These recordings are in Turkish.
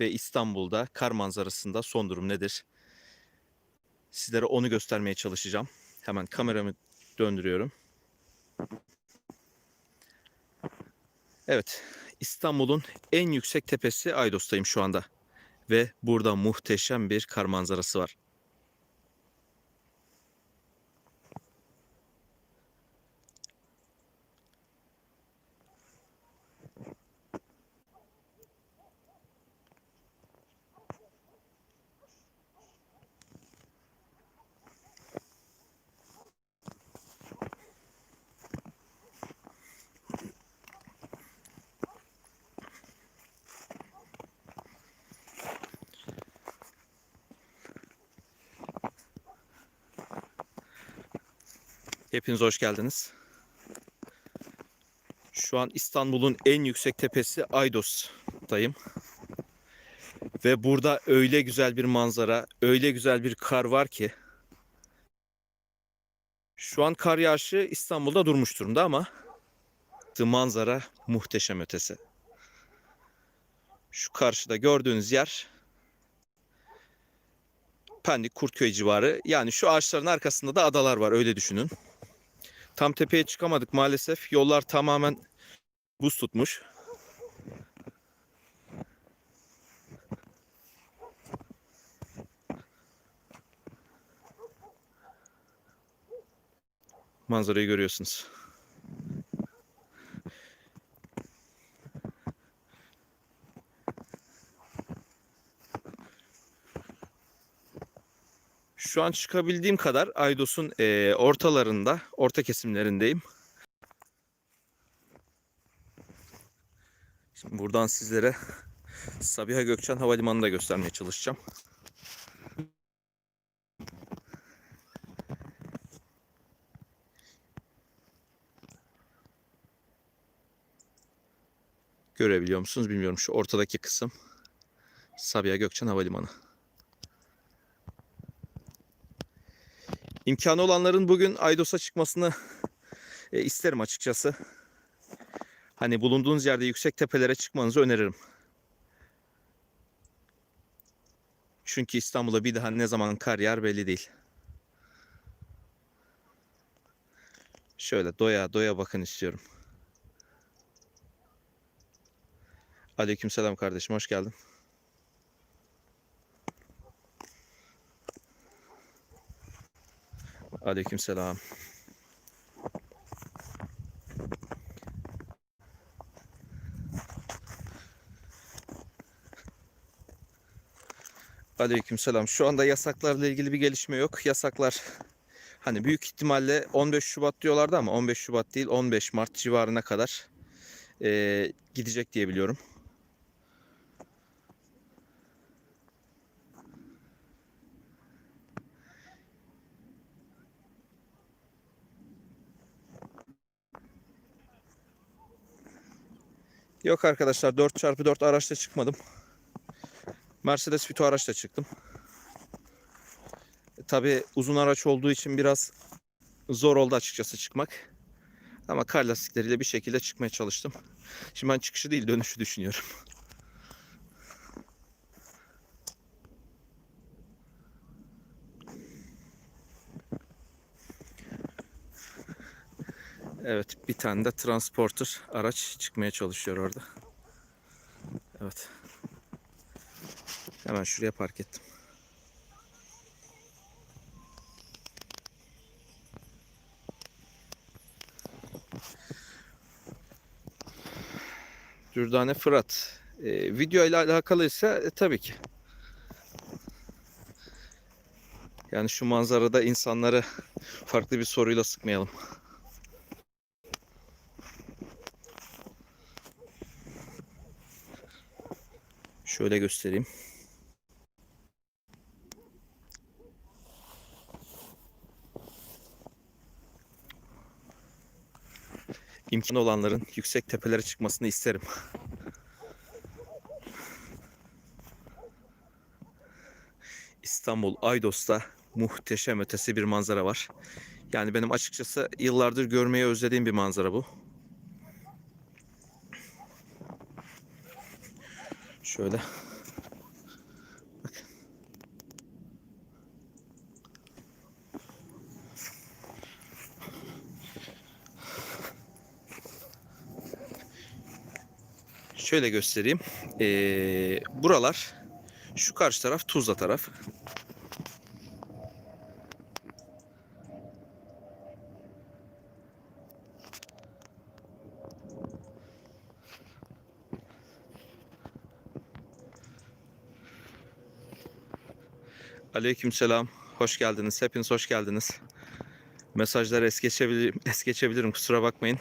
ve İstanbul'da kar manzarasında son durum nedir? Sizlere onu göstermeye çalışacağım. Hemen kameramı döndürüyorum. Evet, İstanbul'un en yüksek tepesi Aydos'tayım şu anda. Ve burada muhteşem bir kar manzarası var. Hepiniz hoş geldiniz. Şu an İstanbul'un en yüksek tepesi Aydos'tayım. Ve burada öyle güzel bir manzara, öyle güzel bir kar var ki. Şu an kar yağışı İstanbul'da durmuş durumda ama manzara muhteşem ötesi. Şu karşıda gördüğünüz yer Pendik Kurtköy civarı. Yani şu ağaçların arkasında da adalar var öyle düşünün. Tam tepeye çıkamadık maalesef. Yollar tamamen buz tutmuş. Manzarayı görüyorsunuz. Şu an çıkabildiğim kadar Aydos'un eee, ortalarında, orta kesimlerindeyim. Şimdi buradan sizlere Sabiha Gökçen Havalimanı'nı da göstermeye çalışacağım. Görebiliyor musunuz bilmiyorum şu ortadaki kısım Sabiha Gökçen Havalimanı. İmkanı olanların bugün Aydos'a çıkmasını e, isterim açıkçası. Hani bulunduğunuz yerde yüksek tepelere çıkmanızı öneririm. Çünkü İstanbul'a bir daha ne zaman kar yağar belli değil. Şöyle doya doya bakın istiyorum. Aleykümselam kardeşim hoş geldin. Aleykümselam. Aleykümselam. Şu anda yasaklarla ilgili bir gelişme yok. Yasaklar hani büyük ihtimalle 15 Şubat diyorlardı ama 15 Şubat değil 15 Mart civarına kadar eee, gidecek diye biliyorum. Yok arkadaşlar 4x4 araçla çıkmadım. Mercedes Vito araçla çıktım. Tabi uzun araç olduğu için biraz zor oldu açıkçası çıkmak. Ama kar lastikleriyle bir şekilde çıkmaya çalıştım. Şimdi ben çıkışı değil dönüşü düşünüyorum. Evet bir tane de transporter araç çıkmaya çalışıyor orada. Evet. Hemen şuraya park ettim. Dürdane Fırat. Ee, video ile alakalıysa e, tabii ki. Yani şu manzarada insanları farklı bir soruyla sıkmayalım. Şöyle göstereyim. İmkanı olanların yüksek tepelere çıkmasını isterim. İstanbul Aydos'ta muhteşem ötesi bir manzara var. Yani benim açıkçası yıllardır görmeyi özlediğim bir manzara bu. Şöyle. Şöyle göstereyim. Ee, buralar şu karşı taraf Tuzla taraf. Aleykümselam. Hoş geldiniz. Hepiniz hoş geldiniz. Mesajları es geçebilirim, es geçebilirim kusura bakmayın.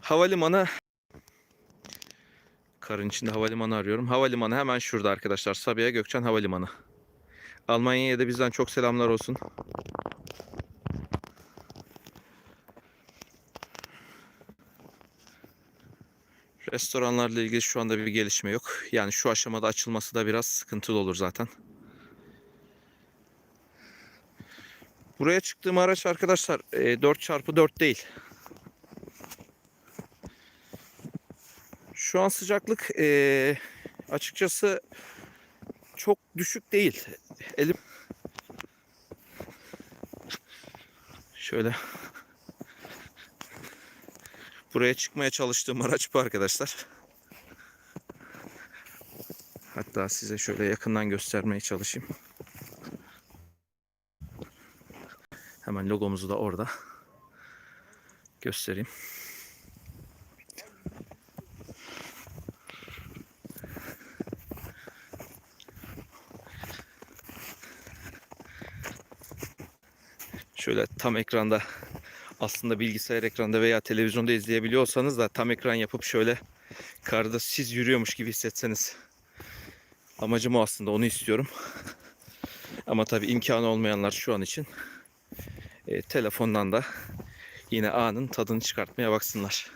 Havalimanı Karın içinde havalimanı arıyorum. Havalimanı hemen şurada arkadaşlar. Sabiha Gökçen Havalimanı. Almanya'ya da bizden çok selamlar olsun. Restoranlarla ilgili şu anda bir gelişme yok. Yani şu aşamada açılması da biraz sıkıntılı olur zaten. Buraya çıktığım araç arkadaşlar e, 4x4 değil. Şu an sıcaklık e, açıkçası çok düşük değil. Elim şöyle buraya çıkmaya çalıştığım araç bu arkadaşlar. Hatta size şöyle yakından göstermeye çalışayım. Hemen logomuzu da orada göstereyim. Şöyle tam ekranda aslında bilgisayar ekranda veya televizyonda izleyebiliyorsanız da tam ekran yapıp şöyle karda siz yürüyormuş gibi hissetseniz. Amacım o aslında onu istiyorum. Ama tabii imkanı olmayanlar şu an için e, telefondan da yine anın tadını çıkartmaya baksınlar.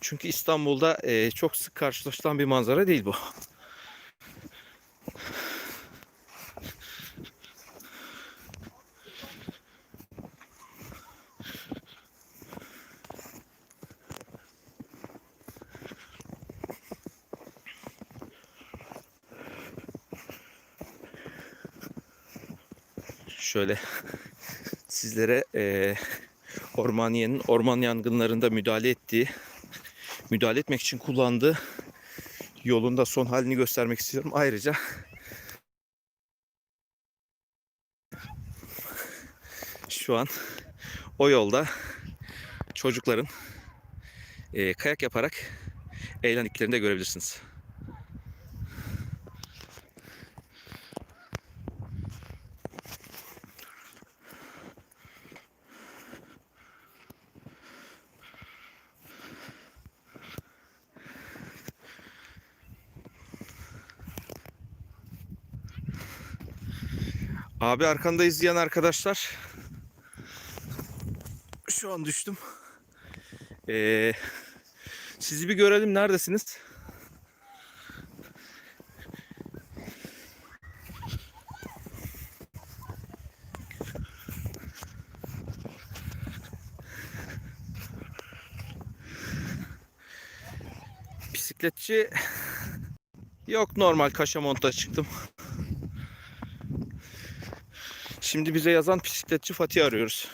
Çünkü İstanbul'da e, çok sık karşılaşılan bir manzara değil bu. Şöyle sizlere e, Ormaniye'nin orman yangınlarında müdahale ettiği, müdahale etmek için kullandığı yolun da son halini göstermek istiyorum. Ayrıca şu an o yolda çocukların e, kayak yaparak eğlendiklerini de görebilirsiniz. Abi arkanda izleyen arkadaşlar şu an düştüm. Ee, sizi bir görelim neredesiniz? Bisikletçi yok normal Kaşamont'a çıktım. Şimdi bize yazan bisikletçi Fatih arıyoruz.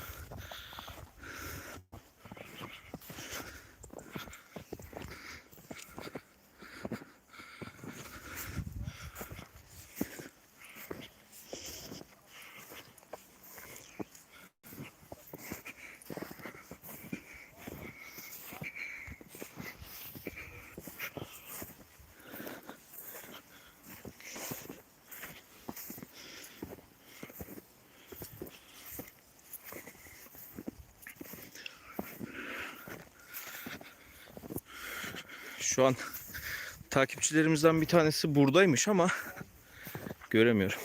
Şu an takipçilerimizden bir tanesi buradaymış ama göremiyorum.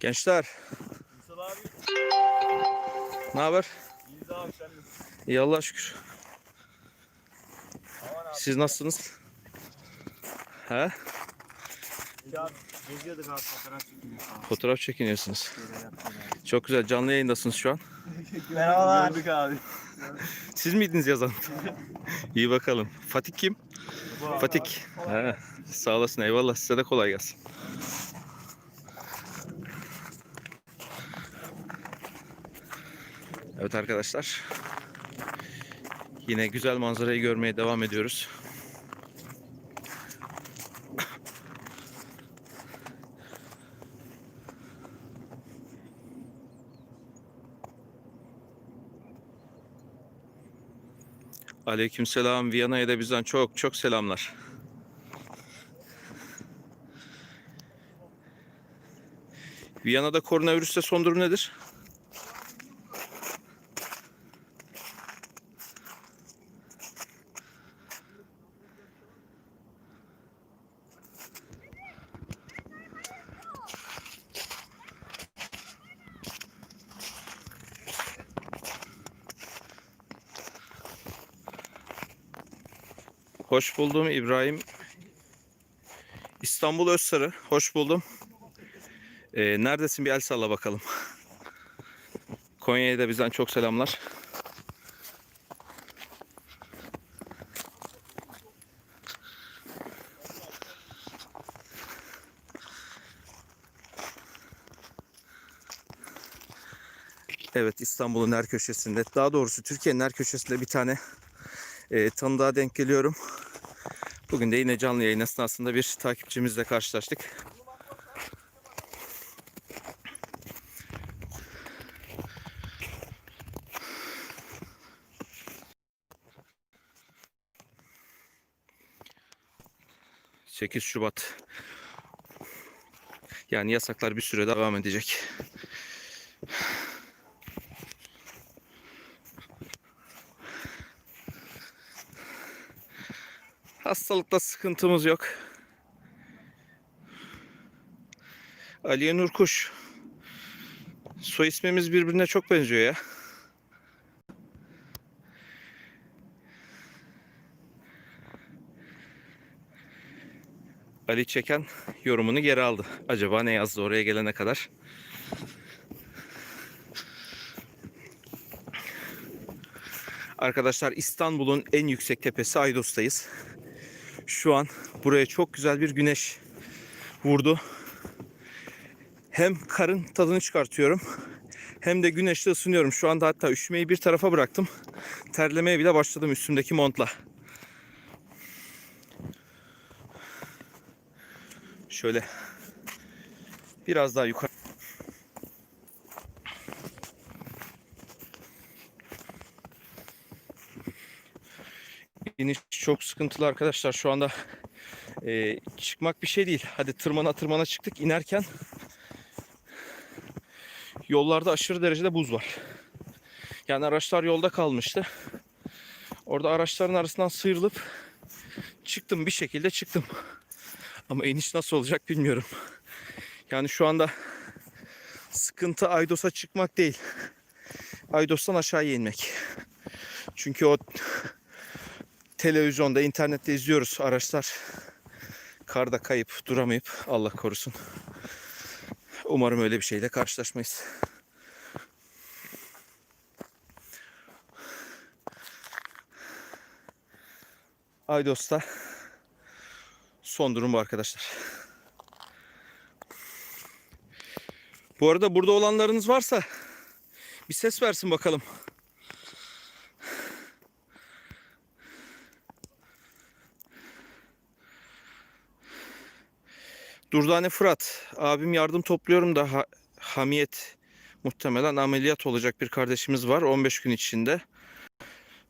Gençler ne haber? iyiyiz. İyi Allah'a şükür. Siz nasılsınız? He? Geziyorduk abi fotoğraf çekiyorduk. Fotoğraf çekiniyorsunuz. Çok güzel. Canlı yayındasınız şu an. Merhabalar. Gördük abi. Siz miydiniz yazan? İyi bakalım. Fatik kim? Bu abi. Fatik. He. Sağ olasın. Eyvallah. Size de kolay gelsin. Evet arkadaşlar. Yine güzel manzarayı görmeye devam ediyoruz. Aleykümselam. Viyana'ya da bizden çok çok selamlar. Viyana'da koronavirüste son durum nedir? Hoş buldum İbrahim. İstanbul Özsarı. Hoş buldum. Ee, neredesin bir el salla bakalım. Konya'ya da bizden çok selamlar. Evet İstanbul'un her köşesinde daha doğrusu Türkiye'nin her köşesinde bir tane e, tanıdığa denk geliyorum. Bugün de yine canlı yayın esnasında bir takipçimizle karşılaştık. ...8 Şubat... ...yani yasaklar bir süre devam edecek. Hastalıkla sıkıntımız yok. Aliye Nurkuş. Soy ismimiz birbirine çok benziyor ya. Ali Çeken yorumunu geri aldı. Acaba ne yazdı oraya gelene kadar? Arkadaşlar İstanbul'un en yüksek tepesi Aydos'tayız. Şu an buraya çok güzel bir güneş vurdu. Hem karın tadını çıkartıyorum hem de güneşte ısınıyorum. Şu anda hatta üşümeyi bir tarafa bıraktım. Terlemeye bile başladım üstümdeki montla. Şöyle biraz daha yukarı İniş çok sıkıntılı arkadaşlar. Şu anda e, çıkmak bir şey değil. Hadi tırmana tırmana çıktık. İnerken yollarda aşırı derecede buz var. Yani araçlar yolda kalmıştı. Orada araçların arasından sıyrılıp çıktım bir şekilde çıktım. Ama iniş nasıl olacak bilmiyorum. Yani şu anda sıkıntı Aydos'a çıkmak değil. Aydos'tan aşağıya inmek. Çünkü o televizyonda, internette izliyoruz araçlar karda kayıp duramayıp Allah korusun. Umarım öyle bir şeyle karşılaşmayız. Aydos'ta son durum bu arkadaşlar. Bu arada burada olanlarınız varsa bir ses versin bakalım. Durdane Fırat. Abim yardım topluyorum da ha- hamiyet muhtemelen ameliyat olacak bir kardeşimiz var 15 gün içinde.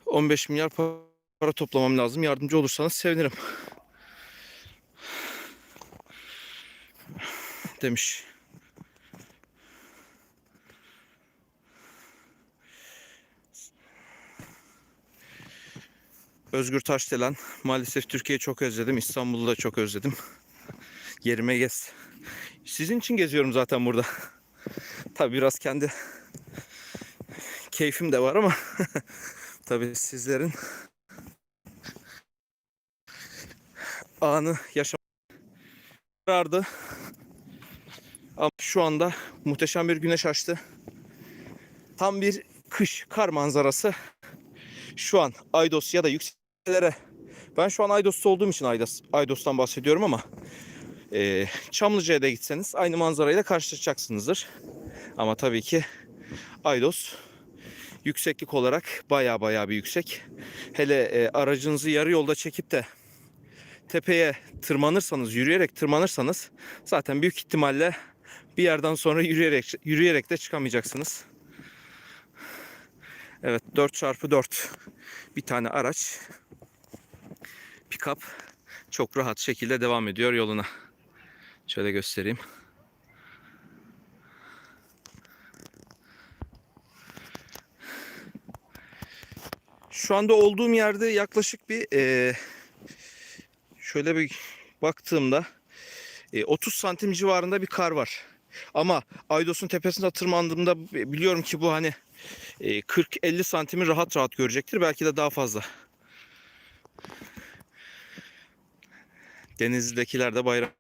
15 milyar pa- para toplamam lazım. Yardımcı olursanız sevinirim. Demiş. Özgür Taşdelen. Maalesef Türkiye'yi çok özledim. İstanbul'u da çok özledim. Yerime gez. Sizin için geziyorum zaten burada. Tabi biraz kendi keyfim de var ama tabi sizlerin anı yaşam vardı. Ama şu anda muhteşem bir güneş açtı. Tam bir kış kar manzarası. Şu an Aydos ya da yükseklere ben şu an Aydos'ta olduğum için Aydos, Aydos'tan bahsediyorum ama e, Çamlıca'ya da gitseniz aynı manzarayla karşılaşacaksınızdır. Ama tabii ki Aydos yükseklik olarak baya baya bir yüksek. Hele e, aracınızı yarı yolda çekip de tepeye tırmanırsanız, yürüyerek tırmanırsanız zaten büyük ihtimalle bir yerden sonra yürüyerek yürüyerek de çıkamayacaksınız. Evet 4x4 bir tane araç pick-up çok rahat şekilde devam ediyor yoluna. Şöyle göstereyim. Şu anda olduğum yerde yaklaşık bir eee, şöyle bir baktığımda e, 30 santim civarında bir kar var. Ama Aydos'un tepesine tırmandığımda biliyorum ki bu hani e, 40-50 santimi rahat rahat görecektir. Belki de daha fazla. Denizli'dekiler de bayram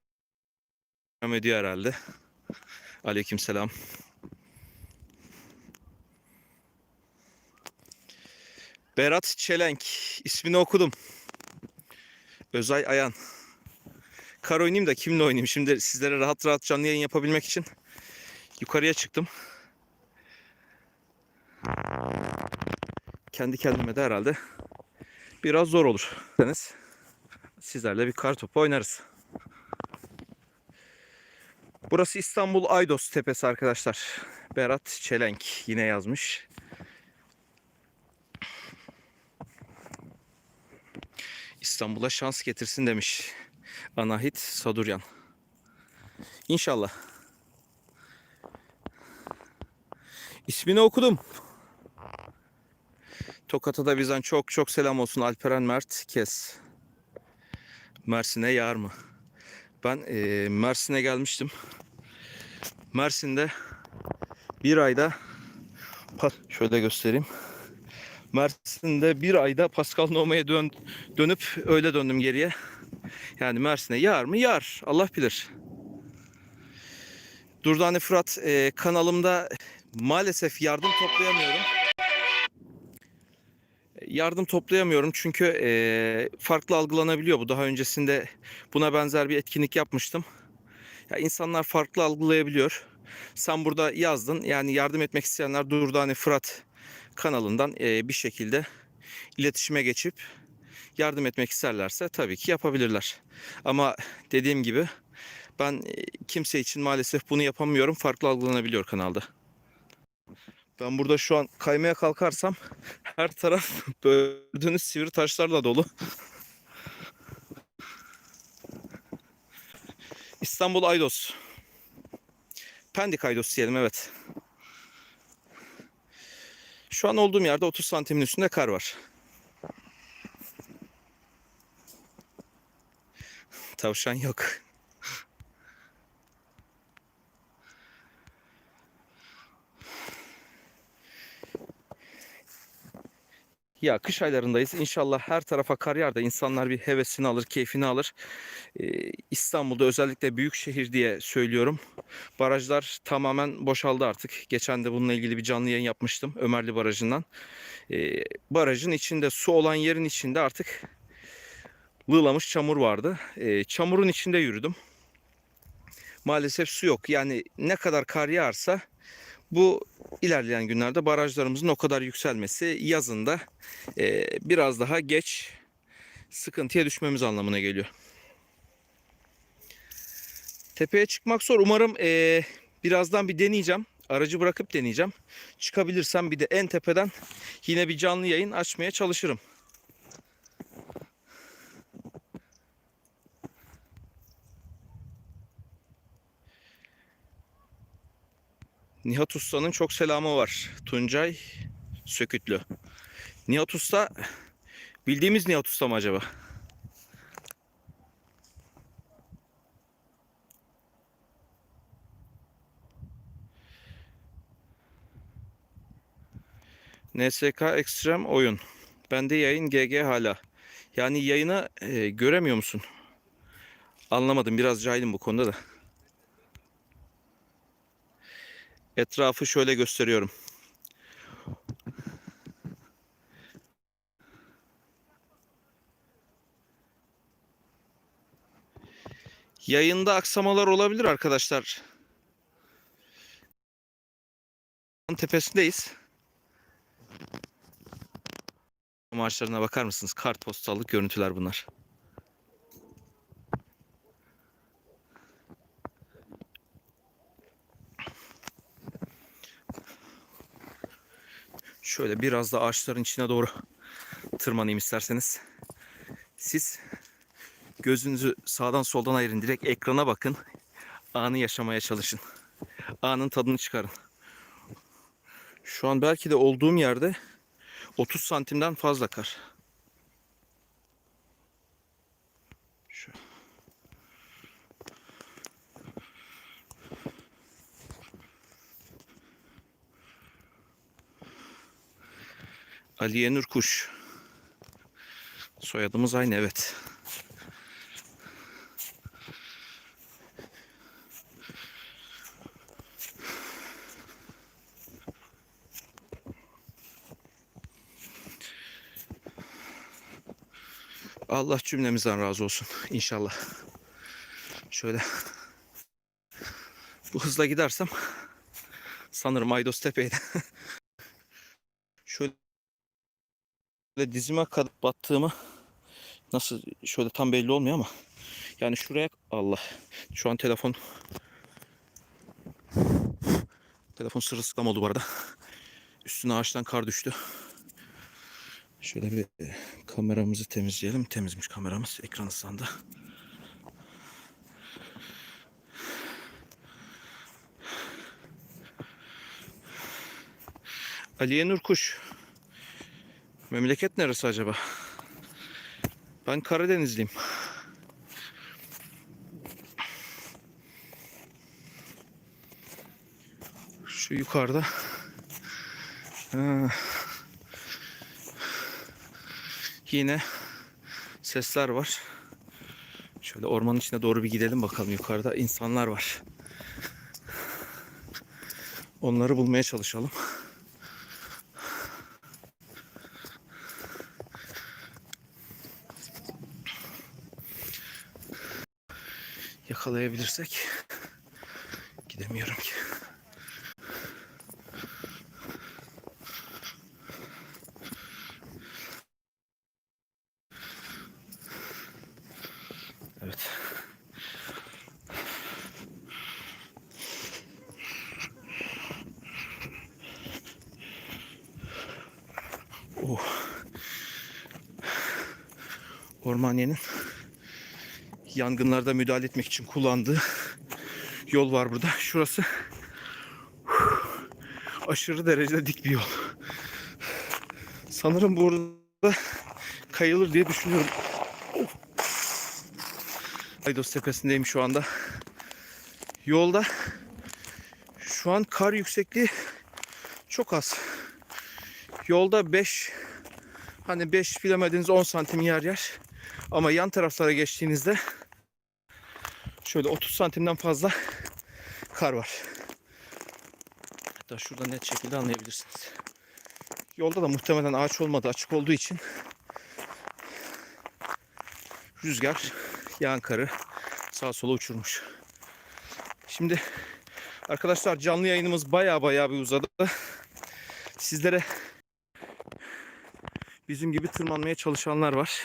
ediyor herhalde. Aleykümselam. Berat Çelenk. ismini okudum. Özay Ayan. Kar oynayayım da kimle oynayayım? Şimdi sizlere rahat rahat canlı yayın yapabilmek için yukarıya çıktım. Kendi kendime de herhalde biraz zor olur. Sizlerle bir kar topu oynarız. Burası İstanbul Aydos Tepesi arkadaşlar. Berat Çelenk yine yazmış. İstanbul'a şans getirsin demiş. Anahit Saduryan. İnşallah. İsmini okudum. Tokat'a da bizden çok çok selam olsun Alperen Mert Kes. Mersin'e yağar mı? Ben eee, Mersin'e gelmiştim. Mersin'de bir ayda şöyle göstereyim. Mersin'de bir ayda Pascal Nome'ye dön, dönüp öyle döndüm geriye. Yani Mersin'e yağar mı? Yağar. Allah bilir. Durdane Fırat eee, kanalımda maalesef yardım toplayamıyorum. Yardım toplayamıyorum çünkü eee, farklı algılanabiliyor bu. Daha öncesinde buna benzer bir etkinlik yapmıştım. Ya insanlar farklı algılayabiliyor. Sen burada yazdın. Yani yardım etmek isteyenler Durdane Fırat kanalından eee, bir şekilde iletişime geçip yardım etmek isterlerse tabii ki yapabilirler. Ama dediğim gibi ben e, kimse için maalesef bunu yapamıyorum. Farklı algılanabiliyor kanalda. Ben burada şu an kaymaya kalkarsam her taraf gördüğünüz sivri taşlarla dolu. İstanbul Aydos. Pendik Aydos diyelim evet. Şu an olduğum yerde 30 santimin üstünde kar var. Tavşan yok. Ya kış aylarındayız. İnşallah her tarafa kar yağar da insanlar bir hevesini alır, keyfini alır. Ee, İstanbul'da özellikle büyük şehir diye söylüyorum. Barajlar tamamen boşaldı artık. Geçen de bununla ilgili bir canlı yayın yapmıştım Ömerli Barajı'ndan. Ee, barajın içinde su olan yerin içinde artık lığlamış çamur vardı. Ee, çamurun içinde yürüdüm. Maalesef su yok. Yani ne kadar kar yağarsa bu ilerleyen günlerde barajlarımızın o kadar yükselmesi yazında e, biraz daha geç sıkıntıya düşmemiz anlamına geliyor. Tepeye çıkmak zor. Umarım e, birazdan bir deneyeceğim. Aracı bırakıp deneyeceğim. Çıkabilirsem bir de en tepeden yine bir canlı yayın açmaya çalışırım. Nihat Usta'nın çok selamı var. Tuncay Sökütlü. Nihat Usta bildiğimiz Nihat Usta mı acaba? NSK Ekstrem oyun. Bende yayın GG hala. Yani yayını e, göremiyor musun? Anlamadım. Biraz cahilim bu konuda da. Etrafı şöyle gösteriyorum. Yayında aksamalar olabilir arkadaşlar. Tepesindeyiz. ağaçlarına bakar mısınız? Kartpostallık görüntüler bunlar. Şöyle biraz da ağaçların içine doğru tırmanayım isterseniz. Siz gözünüzü sağdan soldan ayırın. Direkt ekrana bakın. Anı yaşamaya çalışın. Anın tadını çıkarın. Şu an belki de olduğum yerde 30 santimden fazla kar. Aliye Nur Kuş. Soyadımız aynı evet. Allah cümlemizden razı olsun inşallah. Şöyle bu hızla gidersem sanırım Aydos Tepe'ydi. Şöyle dizime kadar battığımı nasıl şöyle tam belli olmuyor ama yani şuraya Allah şu an telefon telefon sırılsıklam oldu bu arada. Üstüne ağaçtan kar düştü. Şöyle bir e, kameramızı temizleyelim. Temizmiş kameramız. Ekran ıslandı. Aliye Nurkuş. Memleket neresi acaba? Ben Karadenizliyim. Şu yukarıda. Ha. Yine sesler var. Şöyle ormanın içine doğru bir gidelim bakalım yukarıda insanlar var. Onları bulmaya çalışalım. Yakalayabilirsek gidemiyorum ki. Evet. Oh. Ormaniye'nin yangınlarda müdahale etmek için kullandığı yol var burada. Şurası aşırı derecede dik bir yol. Sanırım burada kayılır diye düşünüyorum. Aydos tepesindeyim şu anda. Yolda şu an kar yüksekliği çok az. Yolda 5 hani 5 bilemediniz 10 santim yer yer. Ama yan taraflara geçtiğinizde şöyle 30 santimden fazla kar var. Hatta şurada net şekilde anlayabilirsiniz. Yolda da muhtemelen ağaç olmadı açık olduğu için rüzgar yağan karı sağa sola uçurmuş. Şimdi arkadaşlar canlı yayınımız baya baya bir uzadı. Sizlere bizim gibi tırmanmaya çalışanlar var.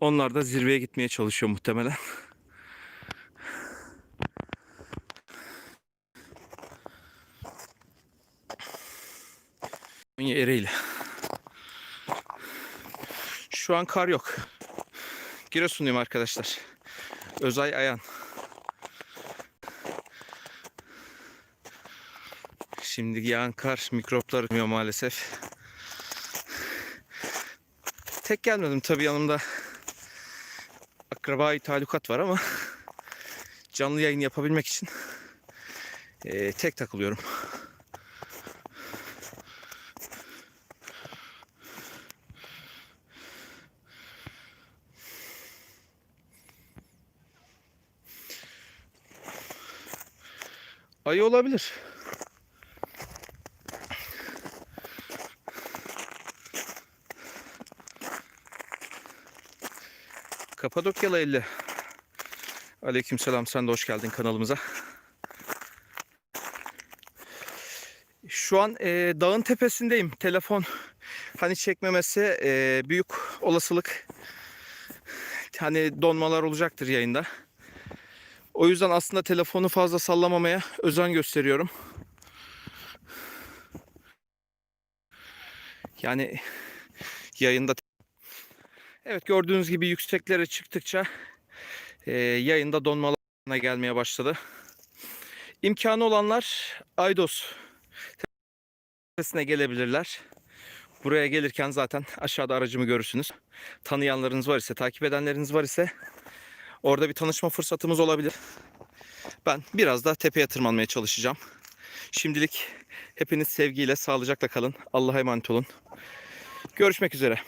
Onlar da zirveye gitmeye çalışıyor muhtemelen. Şu an kar yok. Giresunluyum arkadaşlar. Özay Ayan. Şimdi yağan kar mikroplar ölmüyor maalesef. Tek gelmedim tabii yanımda akrabayı talukat var ama canlı yayın yapabilmek için eee, tek takılıyorum. Ayı olabilir. Kapadokyalı 50. Aleykümselam sen de hoş geldin kanalımıza. Şu an e, dağın tepesindeyim. Telefon Hani çekmemesi e, büyük olasılık hani donmalar olacaktır yayında. O yüzden aslında telefonu fazla sallamamaya özen gösteriyorum. Yani yayında Evet gördüğünüz gibi yükseklere çıktıkça e, yayında donmalarına gelmeye başladı. İmkanı olanlar Aydos tepesine gelebilirler. Buraya gelirken zaten aşağıda aracımı görürsünüz. Tanıyanlarınız var ise, takip edenleriniz var ise orada bir tanışma fırsatımız olabilir. Ben biraz da tepeye tırmanmaya çalışacağım. Şimdilik hepiniz sevgiyle, sağlıcakla kalın. Allah'a emanet olun. Görüşmek üzere.